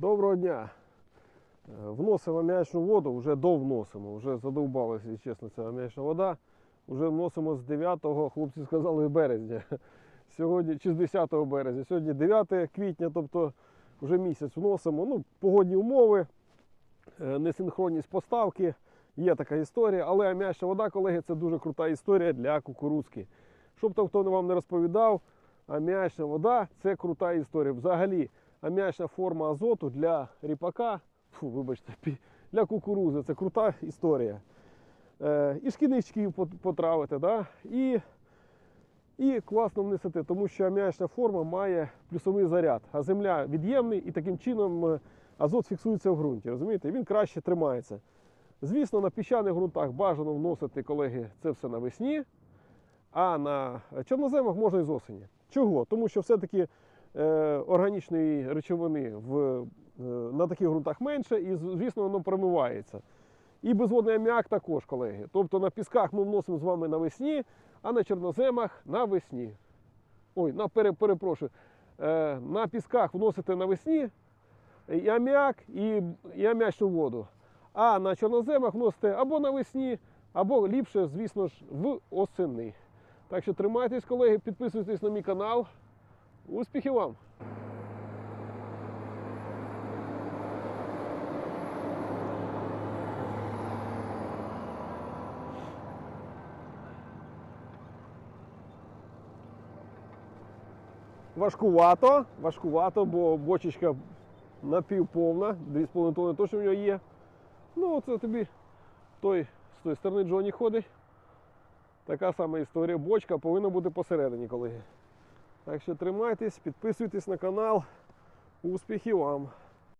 Доброго дня. Е, Вносимо аміачну воду, вже довносимо, вже задовбалася, якщо чесно, ця аміачна вода. Вже вносимо з 9-го, хлопці сказали, березня. Сьогодні, чи з 10 березня. Сьогодні 9 квітня, тобто вже місяць вносимо. Ну, погодні умови, е, несинхронність поставки. Є така історія, але аміачна вода, колеги, це дуже крута історія для кукурудзки. Щоб там хто вам не розповідав, аміачна вода це крута історія. Взагалі, аміачна форма азоту для ріпака, фу, вибачте, для кукурузи це крута історія. Е, і шкідничків пот- потравити, да? і, і класно внесете, тому що аміачна форма має плюсовий заряд, а земля від'ємний і таким чином е, азот фіксується в ґрунті. Розумієте? Він краще тримається. Звісно, на піщаних ґрунтах бажано вносити, колеги, це все навесні, а на чорноземах можна і з осені. Чого? Тому що все-таки органічної речовини в, е, на таких ґрунтах менше і, звісно, воно промивається. І безводний аміак також, колеги. Тобто на пісках ми вносимо з вами навесні, а на чорноземах навесні. Ой, на, перепрошую. Е, на пісках вносите навесні і аміак, і, і аміачну воду. А на чорноземах вносите або навесні, або ліпше, звісно ж, в осени. Так що тримайтесь, колеги, підписуйтесь на мій канал. Успіхів вам! Важкувато, важкувато, бо бочечка напівповна, 2,5 тонни точно в нього є. Ну, це тобі той з тої сторони Джоні ходить. Така сама історія. Бочка повинна бути посередині, колеги. Так що тримайтесь, підписуйтесь на канал. Успіхів вам!